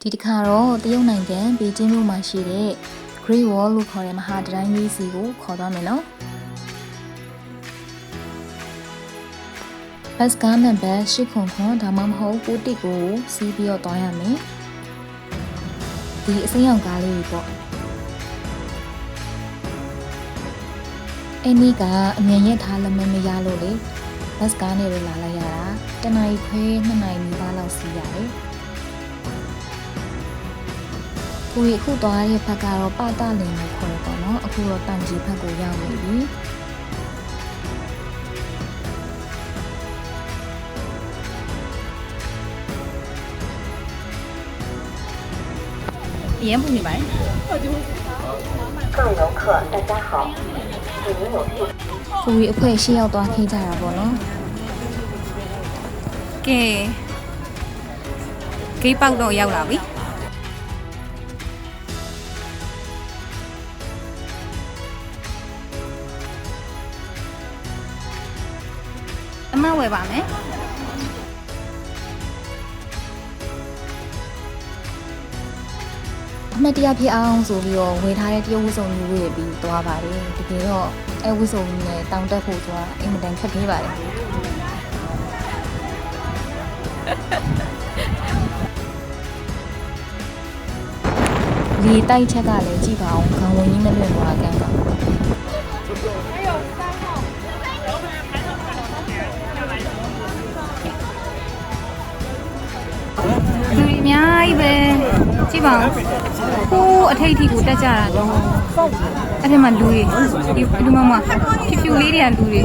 ဒီတစ်ခါတော့တရုတ်နိုင်ငံဘေကျင်းမြို့မှာရှိတဲ့ Great Wall လို့ခေါ်တဲ့မဟာတတိုင်းကြီးစီကိုခေါ်သွားမယ်နော်ဘတ်စကားနံပါတ်8ခွန်ခွန်ဒါမှမဟုတ်9တစ်ကိုစီးပြီးတော့သွားရမယ်ဒီအစိမ်းရောင်ကားလေးပေါ့အဲ့ဒီကအမြန်ရက်ထားလက်မမရလို့လေဘတ်စကားနဲ့ပဲလာလိုက်ရတာတနအီခွဲ2နာရီနီးပါးလောက်စီးရတယ် ကိုကြီးအခုသွားတဲ့ဘက်ကတော့ပတလင်ကိုခေါ်ရပေါ့နော်အခုတော့တန်ကြီးဘက်ကိုရောက်နေပြီ အရင်ပူနေပါတယ် 各位游客，大家好，请您有序 ကိုကြီးအဖွဲ့ရှေ့ရောက်သွားခဲ့ကြတာပေါ့နော် ကဲဂိတ်ပေါက် အမဝယ်ပါမယ်အမှတ်တရဖြစ်အောင်ဆိုပြီးတော့ဝယ်ထားတဲ့တရုတ်ဝတ်စုံမျိုးဝယ်ပြီးသွားပါတယ်တကယ်တော့အဲဝတ်စုံကြီးနဲ့တောင်တက်ဖို့ဆိုတာအင်မတန်ခက်ခဲပါတယ်ဒီတိုက်ချက်ကလည်းကြည့်ပါအောင်ခေါင်းဝင်ကြီးနဲ့လွင့်သွားကန်းပါ လူအများကြီးပဲကြည့်ပါဦးဟိုးအထိတ်အထိကိုတက်ကြတာတော့အဲ့ဒီမှာလူတွေဒီလူမမဖြူဖြူလေးတွေကလူတွေ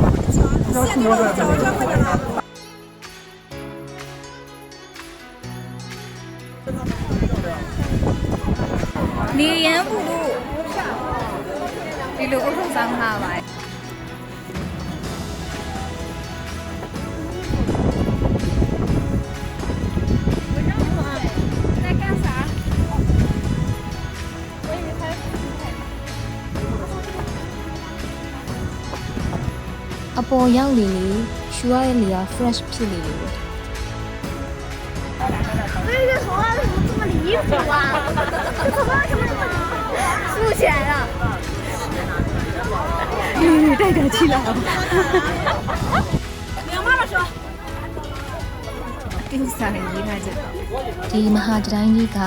နေရန်ဘူးလို့ဒီလိုအုပ်ထုပ်ဆောင်ထားပါတယ် ပေါ်ရောက်လေလေရှူရတဲ့လေက fresh ဖြစ်လေလေပဲ 这个头发为什么这么离谱啊？这头发怎么竖起来了？ တိုက်တာချိလာအောင် 你妈妈说。 တိကျစာရေးထားချက် ဒီမဟာတတိုင်းကြီးက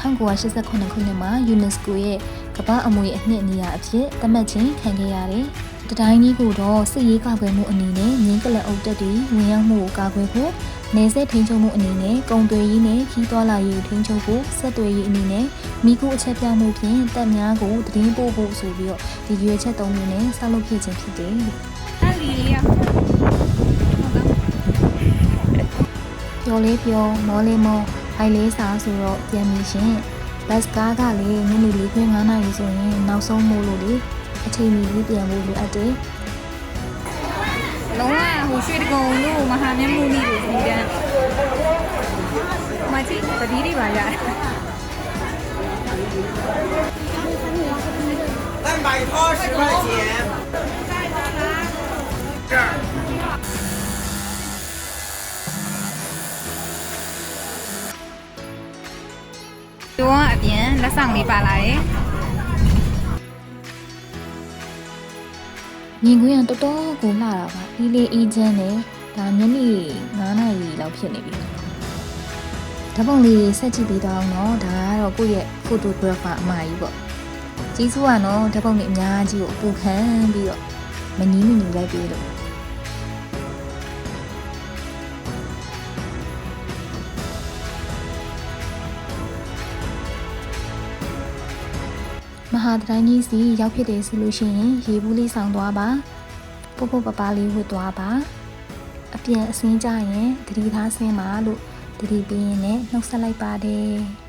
1989ခုနှစ်မှာ UNESCO ရဲ့ကမ္ဘာအမွေအနှစ်နေရာအဖြစ်သတ်မှတ်ခြင်းခံခဲ့ရတယ်။ တတိုင်းကြီးကိုတော့စစ်ရေးကာကွယ်မှုအနေနဲ့ငင်းကလအုပ်တက်တွေဝင်ရောက်မှုကိုကာကွယ်ဖို့နေဆက်ထိန်းချုပ်မှုအနေနဲ့ကုန်သွယ်ရေးနဲ့ခီးသွွာလာရေးထိန်းချုပ်ဖို့ဆက်သွယ်ရေးအနေနဲ့မိကူအချက်ပြမှုဖြင့်တပ်များကိုတည်င်းပို့ဖို့ဆိုပြီးတော့ဒီရွေးချက်သုံးမျိုးနဲ့ဆောက်လုပ်ဖြစ်ခြင်းဖြစ်တယ်လို့အဲ့ဒီလေးကပျော်လေးပျော်မောလေးမောအိုင်လေးစားဆိုတော့ပြန်ပြီရှင်ဘတ်စကားကလေညနေ၄ခွဲ9နာရီဆိုရင်နောက်ဆုံးမို့လို့လေ အချိန်မီလေးပြန်ဖို့လိုအပ်တယ် လုံးဝဟိုရွှေတကုံလို့မဟာမြတ်မှုနီလို့ဒီတန်းမကြီးပတိတွေပါရတယ် 蛋白汤十块钱。这儿。 ဒီကအပြင်လက်ဆောင်လေးပါလာတယ် မြင်ကွင်းကတော်တော်ကိုလှတာပါဒီလေးအေးချမ်းတယ်ဒါညနေ9နာရီလောက်ဖြစ်နေပြီဓာတ်ပုံလေးတွေဆက်ကြည့်ပြီးတော့အောင်နော်ဒါကတော့ကိုယ့်ရဲ့ photographer အမကြီးပေါ့ကြီးစုကနော်ဓာတ်ပုံတွေအများကြီးကိုအပူခံပြီးတော့မငီးမငီးလိုက်ပြီးလို့ ဟာတတိုင်းကြီးစီရောက်ဖြစ်တယ်ဆိုလို့ရှိရင်ရေဘူးလေးဆောင်သွားပါပုတ်ပုတ်ပပလေးဝတ်သွားပါအပြန်အစင်းကြရင်တတိထားဆင်းပါလို့တတိပေးရင်လည်းနှုတ်ဆက်လိုက်ပါတယ်